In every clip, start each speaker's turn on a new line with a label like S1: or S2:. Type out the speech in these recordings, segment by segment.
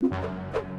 S1: you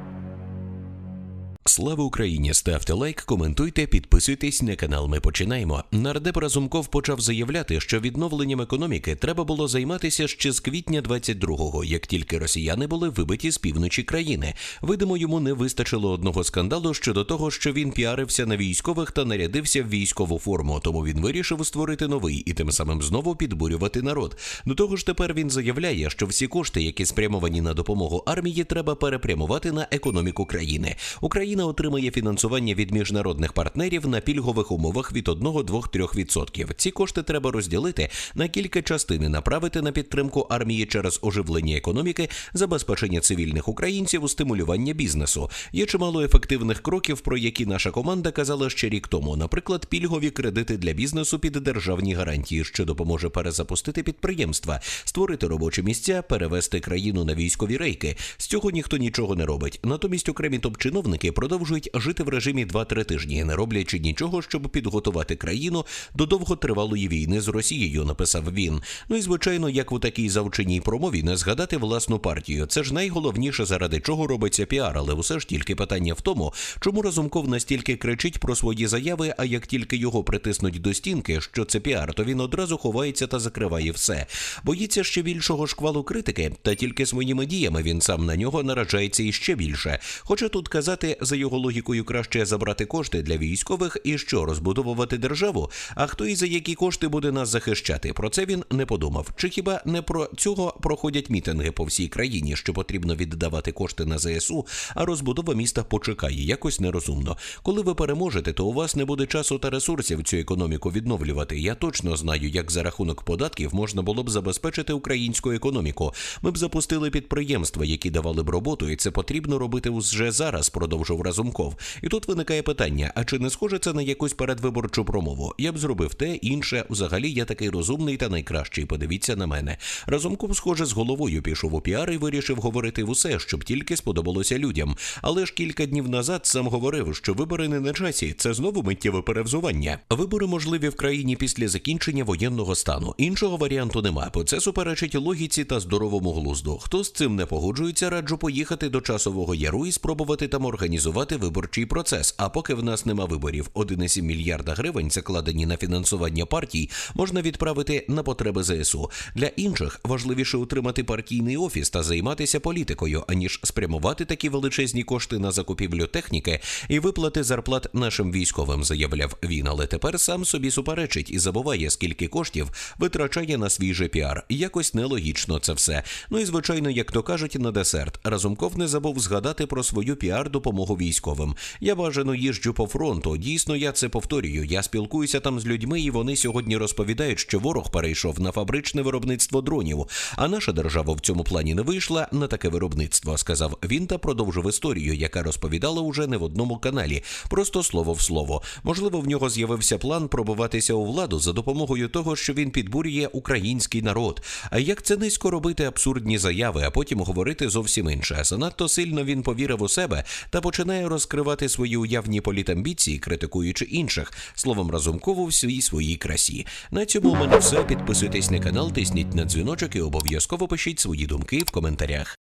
S1: Слава Україні! Ставте лайк, коментуйте, підписуйтесь на канал. Ми починаємо. Нардеп Разумков почав заявляти, що відновленням економіки треба було займатися ще з квітня 22-го, як тільки росіяни були вибиті з півночі країни. Видимо, йому не вистачило одного скандалу щодо того, що він піарився на військових та нарядився в військову форму. Тому він вирішив створити новий і тим самим знову підбурювати народ. До того ж, тепер він заявляє, що всі кошти, які спрямовані на допомогу армії, треба перепрямувати на економіку країни. Україна отримає фінансування від міжнародних партнерів на пільгових умовах від 1-2-3%. Ці кошти треба розділити на кілька частин і направити на підтримку армії через оживлення економіки, забезпечення цивільних українців, стимулювання бізнесу. Є чимало ефективних кроків, про які наша команда казала ще рік тому. Наприклад, пільгові кредити для бізнесу під державні гарантії, що допоможе перезапустити підприємства, створити робочі місця, перевести країну на військові рейки. З цього ніхто нічого не робить. Натомість окремі топ-чиновники продовжують жити в режимі 2-3 тижні, не роблячи нічого, щоб підготувати країну до довготривалої війни з Росією. Написав він. Ну і звичайно, як у такій завченій промові не згадати власну партію. Це ж найголовніше, заради чого робиться піар, але усе ж тільки питання в тому, чому Разумков настільки кричить про свої заяви, а як тільки його притиснуть до стінки, що це піар, то він одразу ховається та закриває все. Боїться ще більшого шквалу критики, та тільки своїми діями він сам на нього наражається іще більше. Хоча тут казати за його логікою краще забрати кошти для військових і що розбудовувати державу. А хто і за які кошти буде нас захищати? Про це він не подумав. Чи хіба не про цього проходять мітинги по всій країні, що потрібно віддавати кошти на ЗСУ, а розбудова міста почекає якось нерозумно. Коли ви переможете, то у вас не буде часу та ресурсів цю економіку відновлювати. Я точно знаю, як за рахунок податків можна було б забезпечити українську економіку. Ми б запустили підприємства, які давали б роботу, і це потрібно робити вже зараз. Продовжив Разумков. І тут виникає питання: а чи не схоже це на якусь передвиборчу промову? Я б зробив те, інше. Взагалі, я такий розумний та найкращий. Подивіться на мене. Разумков, схоже, з головою пішов у піар і вирішив говорити в усе, щоб тільки сподобалося людям. Але ж кілька днів назад сам говорив, що вибори не на часі. Це знову миттєве перевзування. Вибори можливі в країні після закінчення воєнного стану. Іншого варіанту нема, бо це суперечить логіці та здоровому глузду. Хто з цим не погоджується, раджу поїхати до часового яру і спробувати там організувати виборчий процес. А поки в нас нема виборів, 1,7 мільярда гривень, закладені на фінансування партій, можна відправити на потреби ЗСУ. Для інших важливіше утримати партійний офіс та займатися політикою, аніж спрямувати такі величезні кошти на закупівлю техніки і виплати зарплат нашим військовим, заявляв він. Але тепер сам собі суперечить і забуває, скільки коштів витрачає на свій же піар. Якось нелогічно це все. Ну і звичайно, як то кажуть, на десерт Разумков не забув згадати про свою піар допомогу військовим. Я бажано їжджу по фронту. Дійсно, я це повторюю. Я спілкуюся там з людьми, і вони сьогодні розповідають, що ворог перейшов на фабричне виробництво дронів. А наша держава в цьому плані не вийшла на таке виробництво, сказав він та продовжив історію, яка розповідала уже не в одному каналі. Просто слово в слово. Можливо, в нього з'явився план пробиватися у владу за допомогою того, що він підбурює український народ. А як це низько робити абсурдні заяви, а потім говорити зовсім інше. Занадто сильно він повірив у себе та починає розкривати свої уявні політамбіції, критикуючи інших. Словом, Разумкову всій своїй красі. На цьому у мене все. Підписуйтесь на канал, тисніть на дзвіночок і обов'язково пишіть свої думки в коментарях.